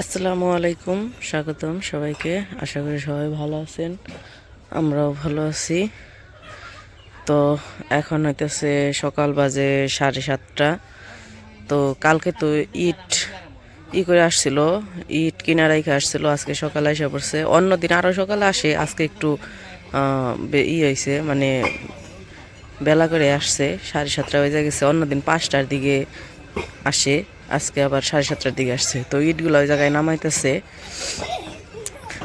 আসসালামু আলাইকুম, স্বাগতম সবাইকে। আশা করি সবাই ভালো আছেন, আমরাও ভালো আছি। তো এখন হইতেছে সকাল বাজে সাড়ে সাতটা। তো কালকে তো ইট ই করে আসছিল, ইট কিনা রাইখে আসছিল, আজকে সকালে এসে পড়ছে। অন্যদিন আরও সকালে আসে, আজকে একটু ই হয়েছে মানে বেলা করে আসছে, সাড়ে সাতটা বেজে গেছে। অন্যদিন পাঁচটার দিকে আসে। আজকে আবার সাড়ে সাতটার দিকে আসছে। তো ইটগুলো ওই জায়গায় নামাইতেছে।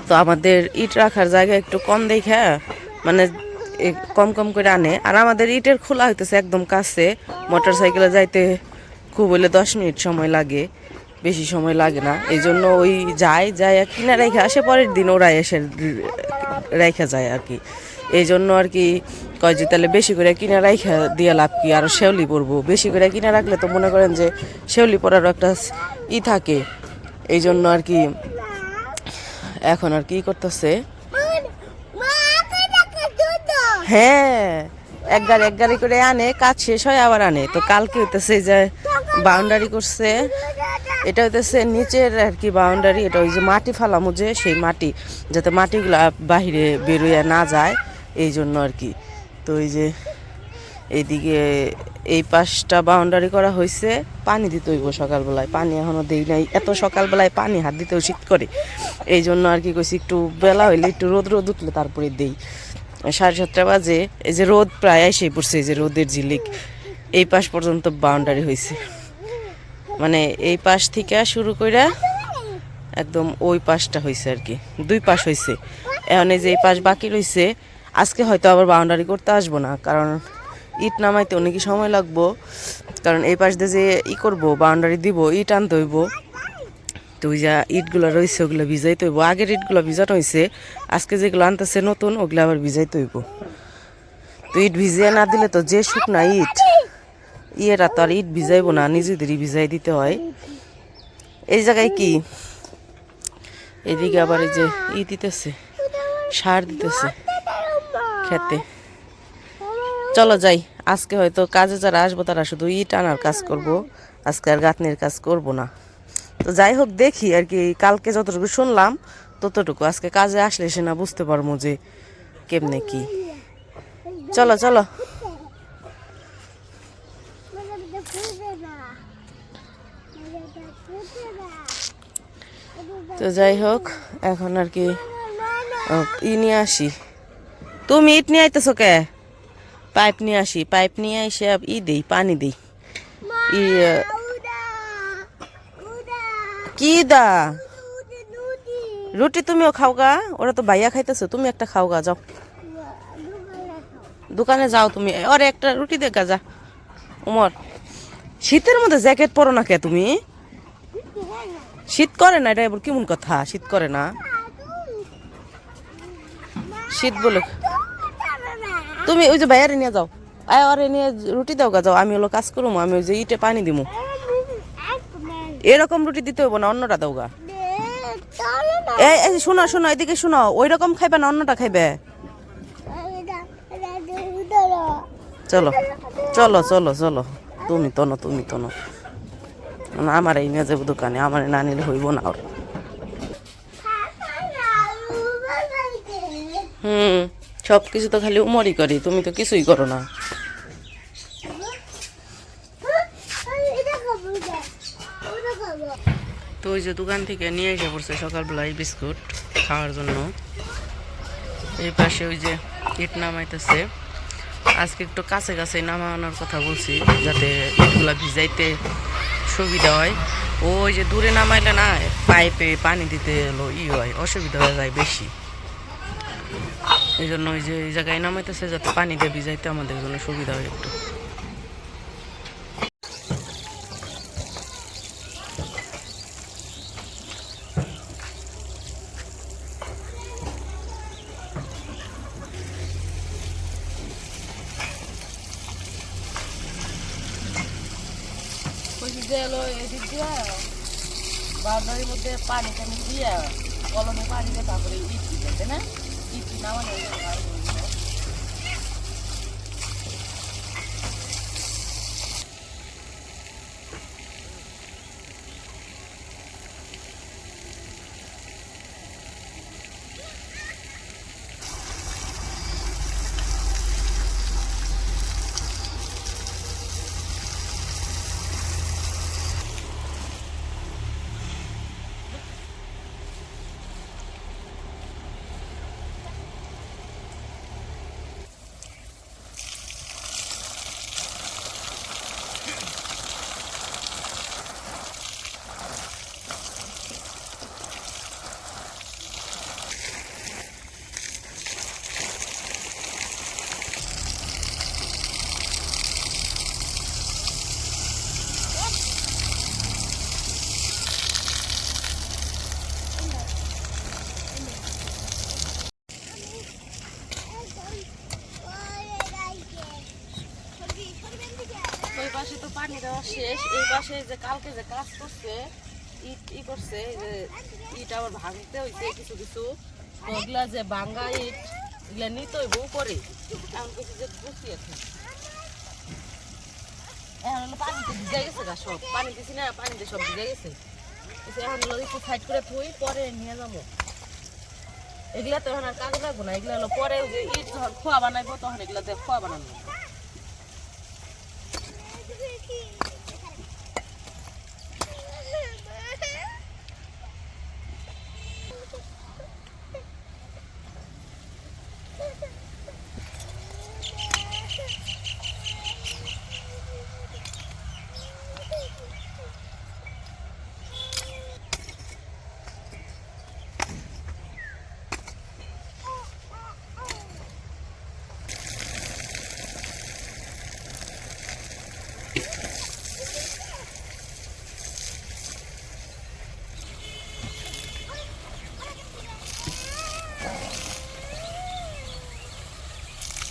তো আমাদের ইট রাখার জায়গা একটু কম দেখে মানে কম কম করে আনে। আর আমাদের ইটের খোলা হইতেছে একদম কাছে। মোটর সাইকেলে যাইতে খুব হলে দশ মিনিট সময় লাগে, বেশি সময় লাগে না। এই জন্য ওই যায় যায় কিনা রেখে আসে, পরের দিন ওরা এসে রেখে যায় আর কি। এই জন্য আর কি কয় যে তাহলে বেশি করে কিনা রাইখা দিয়ে লাভ কি? আরও শেওলি পরবো। বেশি করে কিনা রাখলে তো মনে করেন যে শেওলি পরারও একটা ই থাকে। এই জন্য আর কি এখন আর কি করতেছে? হ্যাঁ এক গাড়ি এক গাড়ি করে আনে, কাজ শেষ হয় আবার আনে। তো কালকে হইতেছে যে বাউন্ডারি করছে। এটা হইতেছে নিচের আর কি বাউন্ডারি এটা ওই যে মাটি ফালামো যে, সেই মাটি, যাতে মাটিগুলা বাহিরে বেরোয়া না যায়। এই জন্য আর কি। তো এই যে এইদিকে এই পাশটা বাউন্ডারি করা হয়েছে পানি দিতে হইব সকালবেলায়। পানি এখনও দেই নাই। এত সকালবেলায় পানি হাত দিতেও শীত করে। এই জন্য আর কি কইছি, একটু বেলা হইলে একটু রোদ রোদ উঠলে তারপরে দেই। সাড়ে সাতটা বাজে, এই যে রোদ প্রায় এসে পড়ছে, এই যে রোদের ঝিলিক এই পাশ পর্যন্ত বাউন্ডারি হয়েছে মানে এই পাশ থেকে শুরু করে একদম ওই পাশটা হয়েছে আর কি। দুই পাশ হয়েছে এখন এই যে এই পাশ বাকি রয়েছে আজকে হয়তো আবার বাউন্ডারি করতে আসব না, কারণ ইট নামাইতে অনেকই সময় লাগবো। কারণ এই পাশ দিয়ে যে ই করব বাউন্ডারি দিব, ইট আনতে হইব। তো ওই যা ইটগুলো রয়েছে, ওগুলো ভিজাইতে হইব। আগের ইটগুলো ভিজানো হয়েছে আজকে যেগুলো আনতেছে নতুন, ওগুলো আবার ভিজাইতে হইব। তো ইট ভিজিয়ে না দিলে তো যে শুকনা ইট, ইয়েরা তো আর ইট ভিজাইবো না, নিজেদেরই ভিজাই দিতে হয়। এই জায়গায় কি? এদিকে আবার এই যে ই দিতেছে, সার দিতেছে। খেতে। চলো যাই, আজকে হয়তো কাজে যারা আসব তারা শুধু ইট আনার কাজ করব, আজকে আর গাঁথনির কাজ করব না। তো যাই হোক, দেখি আর কি, কালকে যতটুকু শুনলাম, ততটুকু আজকে কাজে আসলে সে না বুঝতে পারব যে কেমনে কি। চলো চলো। তো যাই হোক, এখন আর কি ই নিয়ে আসি। তুমি ইট নিয়ে আইতেছো কে? পাইপ নিয়ে আসি, পাইপ নিয়ে এসে ই দেই, পানি দেই। ই কি দা? রুটি তুমিও খাও গা, ওরা তো ভাইয়া খাইতেছো, তুমি একটা খাও গা, যাও। দোকানে যাও তুমি ওরে একটা রুটি দেখা যা। উমর, শীতের মধ্যে জ্যাকেট পরো না কে তুমি? শীত করে না, এটা এবার কেমন কথা? শীত করে না? শীত বলে তুমি ওই যে বাইরে নিয়ে যাও। আয় আরে নিয়ে রুটি দাও গা যাও। আমি হলো কাজ করব আমি ওই যে ইটে পানি দিমু। এরকম রুটি দিতে হইব না অন্যটা দাও গা। এই শোনো শোনো এদিকে শোনো ওই রকম খাইবে না অন্যটা খাইবে। চলো চলো চলো চলো। তুমি তো না তুমি তো না। না, আমার এই নিয়ে যাব দোকানে আমার না নিলে হইব না ওর। হুম। সব কিছু তো খালি উমরই করি, তুমি তো কিছুই করো না। তো ওই যে দোকান থেকে নিয়ে এসে পড়ছে সকালবেলায় বিস্কুট খাওয়ার জন্য। এই পাশে ওই যে ইট নামাইতেছে। আজকে একটু কাছে কাছে নামানোর কথা বলছি, যাতে ইটগুলা ভিজাইতে সুবিধা হয়। ওই যে দূরে নামাইলে না, পাইপে পানি দিতে হলো, ই হয়, অসুবিধা হয়ে যায় বেশি। এই জন্য ওই যে এই জায়গায় নামাইতেছে যাতে পানি দিয়ে ভিজাইতে আমাদের জন্য সুবিধা হয় একটু। পানি টানি দিয়ে কলমে পানি দিয়ে তারপরে ইট দিতে না? If 拿我那 know. ইট নামানো শেষ। এই পাশে যে কালকে যে কাজ করছে, ইট ই করছে যে ইট আবার ভাঙতে হইছে কিছু কিছু। ওগুলা যে ভাঙ্গা ইট, এগুলা নিতে হইব উপরে। এখন কিছু যে গুছিয়ে আছে। এখন হলো পানিতে ভিজে গেছে গা সব। পানি দিছি না পানিতে সব ভিজে গেছে। এখন হলো একটু সাইড করে থুই, পরে নিয়ে যাব। এগুলা তো এখন আর কাজে লাগবো না। এগুলা হলো পরে যে ইট যখন খোয়া বানাইবো, তখন এগুলা দিয়ে খোয়া বানানো লাগবে।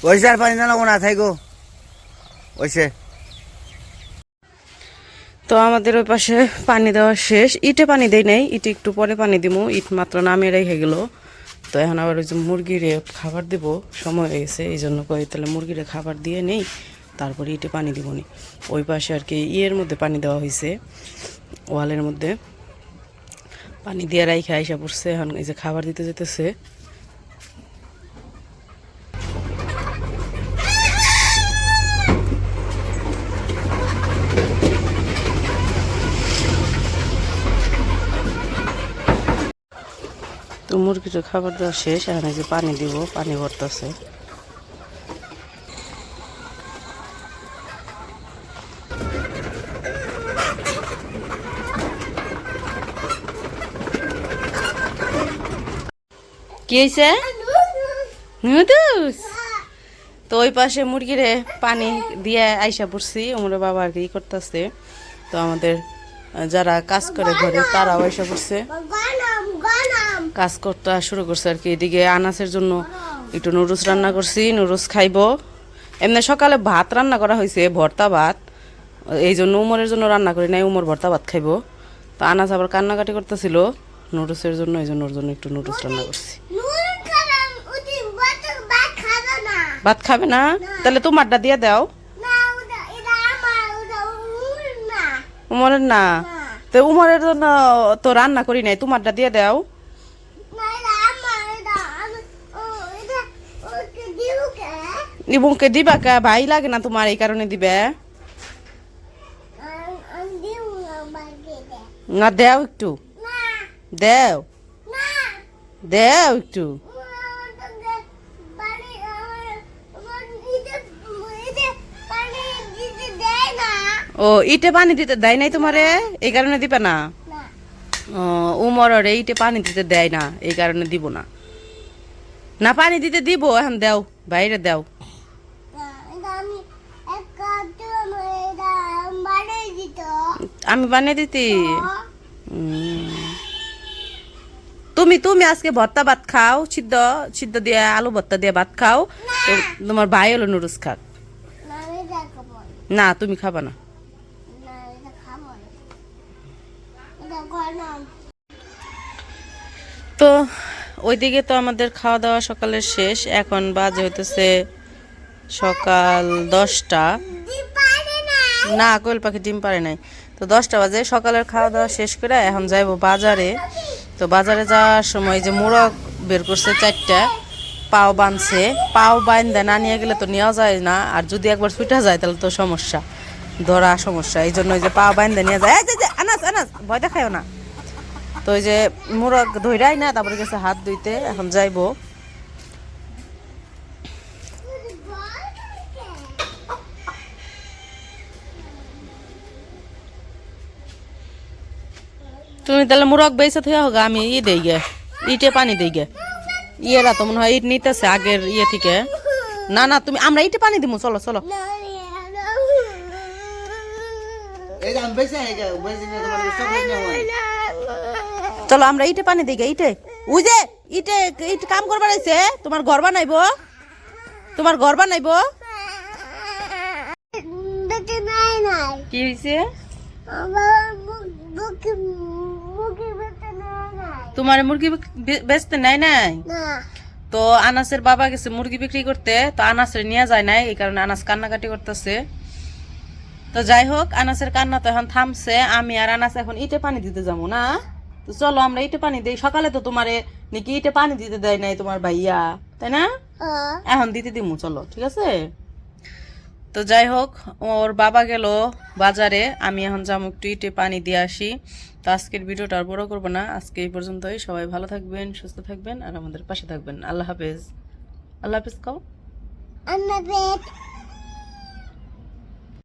ওইসে আর পানি দাও না থাইগো ওইসে তো আমাদের ওই পাশে পানি দেওয়া শেষ। ইটে পানি দেই নাই, ইটে একটু পরে পানি দিব ইট মাত্র নামিয়ে রেখে গেল। তো এখন আবার ওই যে মুরগিরে খাবার দিব। সময় হয়ে গেছে, এই জন্য কই তাহলে মুরগিরে খাবার দিয়ে নেই। তারপরে ইটে পানি দিব নি। ওই পাশে আর কি ইয়ের মধ্যে পানি দেওয়া হয়েছে ওয়ালের মধ্যে। পানি দিয়ে রাইখে আইসা পড়ছে, এখন এই যে খাবার দিতে যেতেছে। তো মুরগিটা খাবার দেওয়া শেষ, এখন যে পানি দিব, পানি ভরতেছে। কি হয়েছে নুদুস তো ওই পাশে মুরগিরে পানি দিয়ে আইসা পড়ছি, ওমরে বাবা আর কি করতেছে। তো আমাদের যারা কাজ করে ঘরে, তারাও আইসা পড়ছে। কাজ করতে শুরু করছে আর কি, এদিকে আনাসের জন্য একটু নুডলস রান্না করছি, নুডলস খাইবো। এমনি সকালে ভাত রান্না করা হয়েছে ভর্তা ভাত। এই জন্য উমরের জন্য রান্না করি নাই, উমর ভর্তা ভাত খাইবো। তো আনাস আবার কান্নাকাটি করতেছিল। নুডলসের জন্য এই জন্য ওর জন্য একটু নুডলস রান্না করছি। ভাত খাবে না। তাহলে তোমারটা দিয়ে দাও। উমরের না। তো উমরের জন্য তো রান্না করি নাই তোমারটা দিয়ে দাও। না এটা আমার এটা আমি ও এটা ওকে দিও কে? ইবুকে দিবা কা? ভাই লাগে না তোমার এই কারণে দিবে। না দেও একটু। দেও। দেও একটু। ও ইটে পানি দিতে দেয় নাই তোমারে? এই কারণে দিবে না? ও উমরের ইটে পানি দিতে দেয় না এই কারণে দিব না। না পানি দিতে দিব এখন দেও বাইরে দেও। আমি বানিয়ে দিত। তুমি তুমি আজকে ভর্তা ভাত খাও সিদ্ধ সিদ্ধ দিয়ে আলু ভর্তা দিয়ে ভাত খাও। তোমার ভাই হলো নুডলস খাক। না তুমি খাবা না। তো ওইদিকে তো আমাদের খাওয়া দাওয়া সকালের শেষ। এখন বাজে হইতেছে সকাল দশটা। না না কোয়েল পাখি ডিম পারে নাই। তো দশটা বাজে সকালের খাওয়া দাওয়া শেষ করে এখন যাইবো বাজারে। তো বাজারে যাওয়ার সময় যে মোরগ বের করছে চারটা, পাও বানছে, পাও বাইন্দা না নিয়ে গেলে তো নেওয়া যায় না, আর যদি একবার ছুটা যায় তাহলে তো সমস্যা, ধরা সমস্যা, এই জন্য ওই যে পাও বাইন্দা নিয়ে যায় আনাস আনাস, ভয় দেখায়ও না। তো ওই যে মোরগ ধৈরাই না, তারপরে গেছে হাত ধুইতে, এখন যাইবো। তুমি তাহলে মুরগ বেসে থেকে হোক আমি ই দেই গে ইটে পানি দেই গে ইয়েরা তো মনে হয় ইট নিতেছে আগের ইয়ে থেকে। না না তুমি আমরা ইটে পানি দিব চলো চলো। চলো আমরা ইটে পানি দিই গে ইটে। উই যে ইটে ইট কাম করবার আইছে তোমার ঘর বানাইবো। তোমার ঘর বানাইবো। কি হয়েছে তোমার মুরগি বেচতে নাই? নাই তো আনাসের বাবা গেছে মুরগি বিক্রি করতে তো আনাসের নিয়ে যায় নাই এই কারণে আনাস কান্নাকাটি করতেছে। তো যাই হোক আনাসের কান্না তো এখন থামছে আমি আর আনাস এখন ইটে পানি দিতে যাব না? তো চলো আমরা ইটে পানি দিই। সকালে তো তোমারে নাকি ইটে পানি দিতে দেয় নাই তোমার ভাইয়া তাই না? এখন দিতে দিমু চলো ঠিক আছে? তো যাই হোক ওর বাবা গেল বাজারে, আমি এখন জামুক টুইটে ইটে পানি দিয়ে আসি। তো আজকের ভিডিওটা আর বড়ো করব না, আজকে এই পর্যন্তই। সবাই ভালো থাকবেন, সুস্থ থাকবেন, আর আমাদের পাশে থাকবেন। আল্লাহ হাফেজ। আল্লাহ হাফেজ কও।